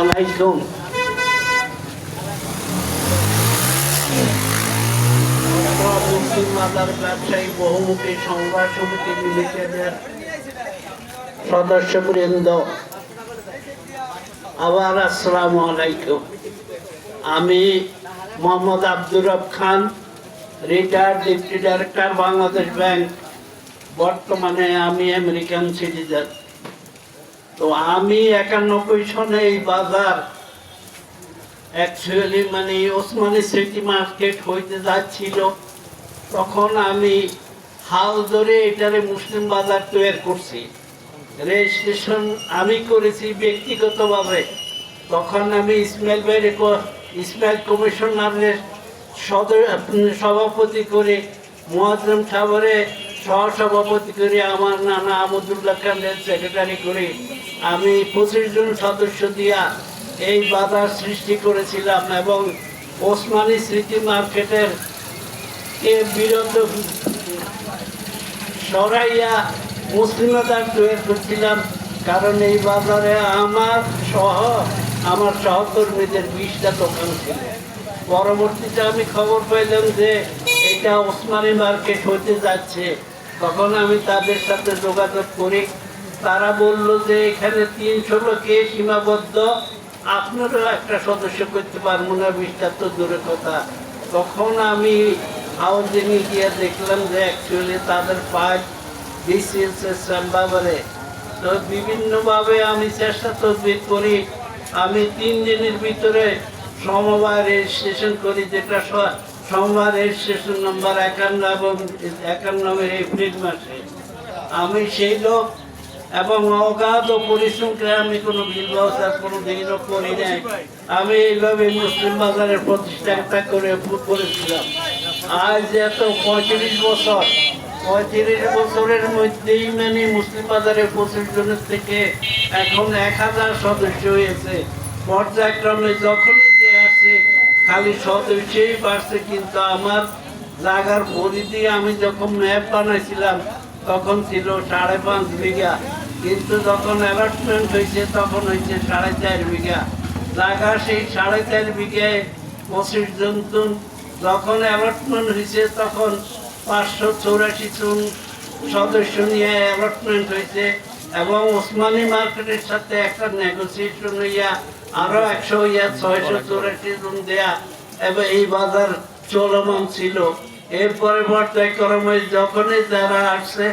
আলাইকুম বহুমুখী সংবাদ আবার আলাইকুম। আমি Mohammad Abdur Rab Khan retired deputy director Bangladesh bank. বর্তমানে আমি আমেরিকান সিটিজেন। তো আমি একানব্বই সনে এই বাজার অ্যাকচুয়ালি মানে ওসমানী সিটি মার্কেট হইতে যাচ্ছিল। তখন আমি হাল ধরে এটারে মুসলিম বাজার তৈরি করছি। রেজিস্ট্রেশন আমি করেছি ব্যক্তিগতভাবে। তখন আমি ইসমাইল ক- ইসমাইল কমিশনারের সদর সভাপতি করে মহাজম সাগরে সহসভাপতি করে আমার নানা আমদুল্লাহ খানের সেক্রেটারি করে আমি পঁচিশ জন সদস্য দিয়া এই বাজার সৃষ্টি করেছিলাম এবং ওসমানী স্মৃতি মার্কেটের কে বিরত সরাইয়া মুসলিমতার তৈরি করছিলাম। কারণ এই বাজারে আমার সহ, আমার সহকর্মীদের বিশটা দোকান ছিল। পরবর্তীতে আমি খবর পাইলাম যে এটা ওসমানী মার্কেট হতে যাচ্ছে। তখন আমি তাদের সাথে যোগাযোগ করি। তারা বলল যে, এখানে তিনশো লোকে সীমাবদ্ধ। আপনারও একটা সদস্য করতে পারব না, বিশটা তো দূরের কথা। তখন আমি হাউজিংয়ে গিয়ে দেখলাম যে অ্যাকচুয়ালি তাদের পাঁচ বিসিএসের শ্যামবাবারে তো বিভিন্নভাবে আমি চেষ্টা তদবির করি। আমি তিন দিনের ভিতরে সমবায় রেজিস্ট্রেশন করি, যেটা স- সমবায় রেজিস্ট্রেশন নম্বর একান্ন এবং একান্ন এপ্রিল মাসে। আমি সেই লোক এবং অগাধ পরিশ্রম করে আমি কোনো বিল ব্যবস্থা কোনো দিনও করি নাই। আমি এইভাবে মুসলিম বাজারের প্রতিষ্ঠাতা করে করেছিলাম। আজ এত পঁয়ত্রিশ বছর, পঁয়ত্রিশ বছরের মধ্যেই মানে মুসলিম বাজারের পঁচিশ জনের থেকে এখন এক হাজার সদস্য হয়েছে। পর্যায়ক্রমে যখনই যে আসছে খালি সদস্যই বাড়ছে, কিন্তু আমার জায়গার পরিধি আমি যখন ম্যাপ বানাইছিলাম, তখন ছিল সাড়ে পাঁচ বিঘা। কিন্তু যখন অ্যালটমেন্ট হয়েছে তখন হয়েছে সাড়ে চার বিঘা। জায়গা সেই সাড়ে চার বিঘায় পঁচিশ জন্তু যখন অ্যালটমেন্ট হয়েছে তখন পাঁচশো চৌরাশি জন সদস্য নিয়ে অ্যালটমেন্ট হয়েছে এবং ওসমানী মার্কেটের সাথে একটা নেগোসিয়েশন হইয়া আরও একশো হইয়া ছয়শো চৌরাশি রুম দেয়া এবং এই বাজার চলমান ছিল। এরপরে পর্যায়ক্রমে যখনই যারা আসছে